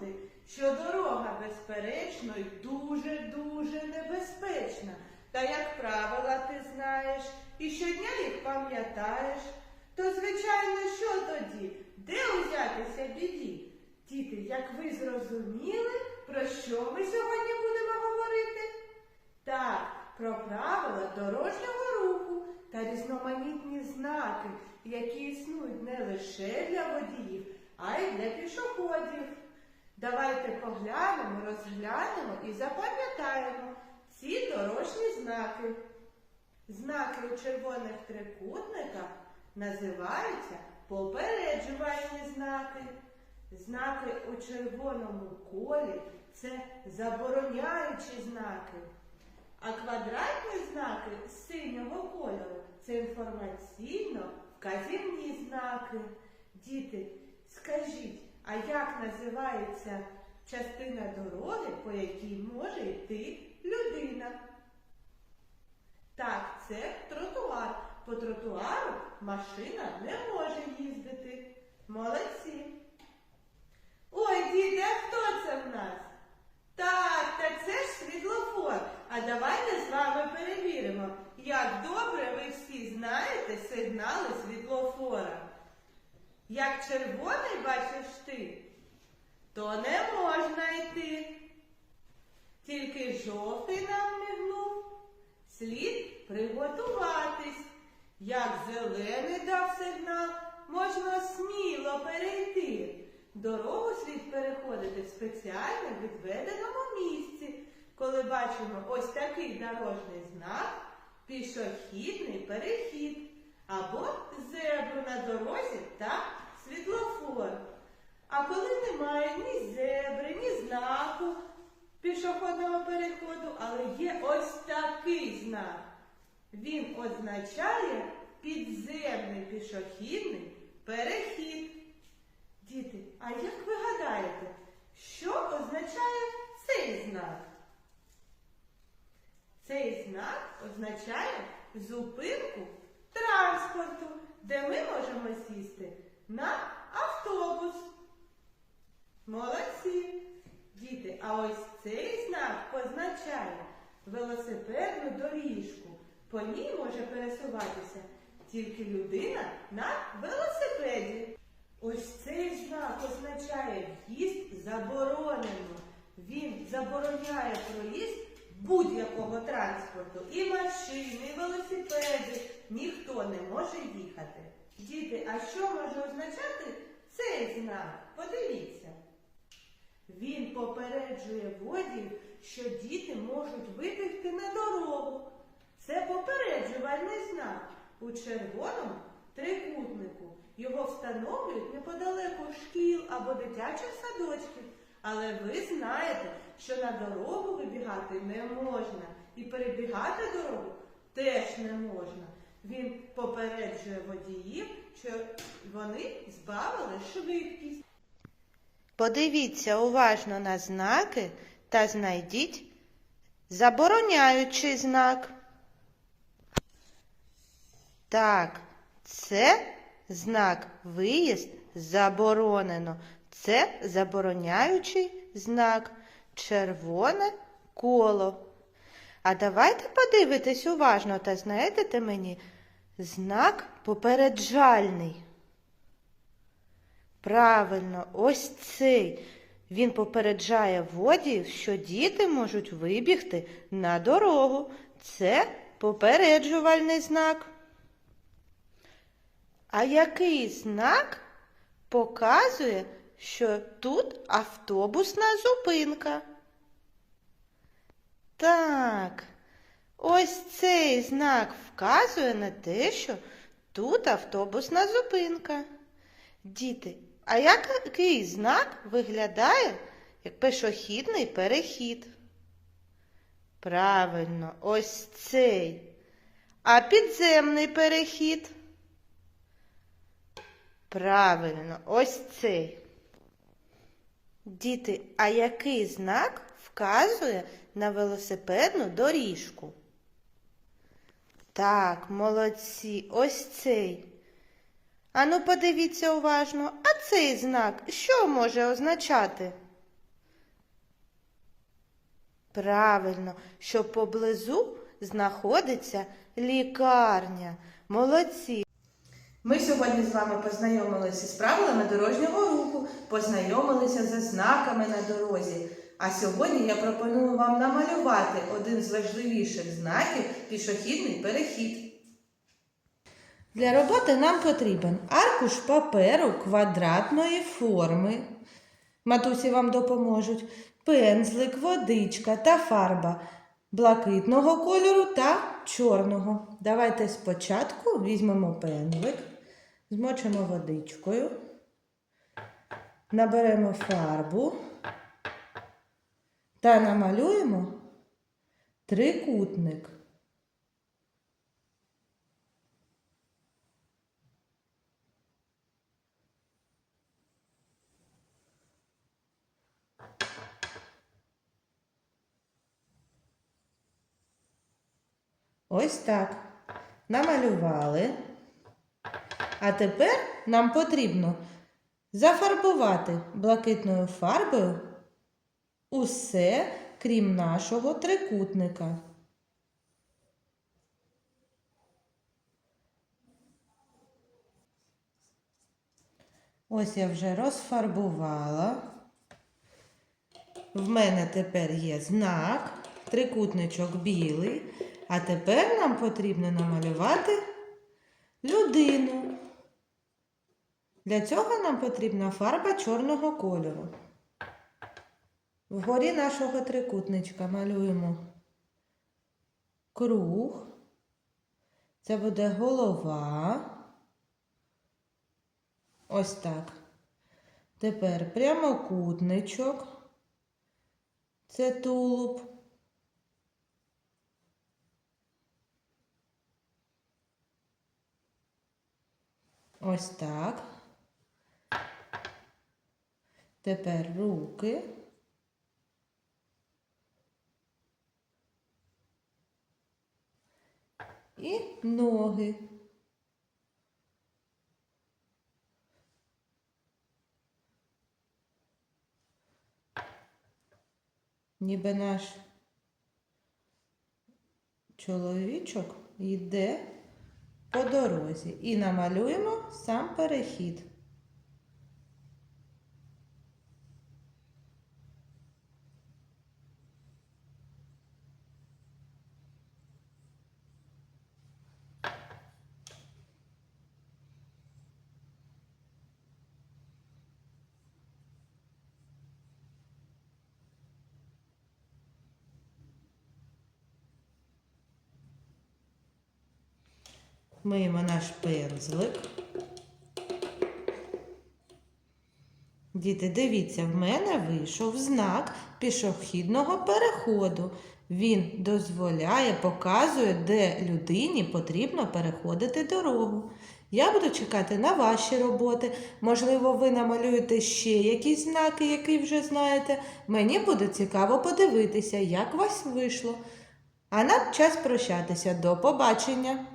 забути, що дорога безперечно й дуже-дуже небезпечна. Та як правила ти знаєш і щодня їх пам'ятаєш, то звичайно, що тоді? Де узятися біді? Діти, як ви зрозуміли, про що ми сьогодні будемо говорити? Так, про правила дорожнього руху та різноманітні знаки, які існують не лише для водіїв, а й для пішоходів. Давайте поглянемо, розглянемо і запам'ятаємо ці дорожні знаки. Знаки у червоних трикутниках називаються попереджувальні знаки. Знаки у червоному колі це забороняючі знаки. А квадратні знаки з синього кольору це інформаційно-вказівні знаки. Діти, скажіть, а як називається частина дороги, по якій може йти людина? Так, це тротуар. По тротуару машина не може їздити. Молодці. Ой, діти, а хто це в нас? Так, та це ж світлофор. А давайте з вами перевіримо, як добре ви всі знаєте сигнали світлофора. Як червоний бачиш ти, то не можна йти. Тільки жовтий нам мигнув. Слід приготуватись. Як зелений дав сигнал, можна сміло перейти. Дорогу слід переходити в спеціально відведеному місці. Коли бачимо ось такий дорожній знак, пішохідний перехід або зебру на дорозі та світлофор. А коли немає ні зебри, ні знаку пішохідного переходу, але є ось такий знак. Він означає підземний пішохідний перехід. Діти, а як ви гадаєте, що означає цей знак? Цей знак означає зупинку транспорту, де ми можемо сісти на автобус. Молодці! Діти, а ось цей знак позначає велосипедну доріжку. По ній може пересуватися тільки людина на велосипеді. Ось цей знак означає в'їзд заборонено. Він забороняє проїзд будь-якого транспорту. І машини, і велосипеди. Ніхто не може їхати. Діти, а що може означати цей знак? Подивіться. Він попереджує водіїв, що діти можуть вибігти на дорогу. Це попереджувальний знак у червоному трикутнику. Його встановлюють неподалеку шкіл або дитячих садочків. Але ви знаєте, що на дорогу вибігати не можна. І перебігати дорогу теж не можна. Він попереджує водіїв, що вони збавили швидкість. Подивіться уважно на знаки та знайдіть забороняючий знак. Так, це знак виїзд заборонено. Це забороняючий знак. Червоне коло. А давайте подивитесь уважно та знайдете мені знак попереджальний. Правильно, ось цей. Він попереджає водіїв, що діти можуть вибігти на дорогу. Це попереджувальний знак. А який знак показує, що тут автобусна зупинка? Так, ось цей знак вказує на те, що тут автобусна зупинка. Діти, а який знак виглядає як пішохідний перехід? Правильно, ось цей. А підземний перехід? Правильно, ось цей. Діти, а який знак вказує на велосипедну доріжку? Так, молодці, ось цей. Ану, подивіться уважно, а цей знак що може означати? Правильно, що поблизу знаходиться лікарня. Молодці. Ми сьогодні з вами познайомилися з правилами дорожнього руху, познайомилися за знаками на дорозі. А сьогодні я пропоную вам намалювати один з важливіших знаків пішохідний перехід. Для роботи нам потрібен аркуш паперу квадратної форми. Матусі вам допоможуть пензлик, водичка та фарба блакитного кольору та чорного. Давайте спочатку візьмемо пензлик, змочимо водичкою, наберемо фарбу та намалюємо трикутник. Ось так. Намалювали. А тепер нам потрібно зафарбувати блакитною фарбою усе, крім нашого трикутника. Ось я вже розфарбувала. В мене тепер є знак, трикутничок білий. А тепер нам потрібно намалювати людину. Для цього нам потрібна фарба чорного кольору. Вгорі нашого трикутничка малюємо круг. Це буде голова. Ось так. Тепер прямокутничок. Це тулуб. Ось так. Тепер руки. І ноги. Ніби наш чоловічок йде по дорозі і намалюємо сам перехід. Миємо наш пензлик. Діти, дивіться, в мене вийшов знак пішохідного переходу. Він дозволяє, показує, де людині потрібно переходити дорогу. Я буду чекати на ваші роботи. Можливо, ви намалюєте ще якісь знаки, які вже знаєте. Мені буде цікаво подивитися, як у вас вийшло. А нам час прощатися. До побачення!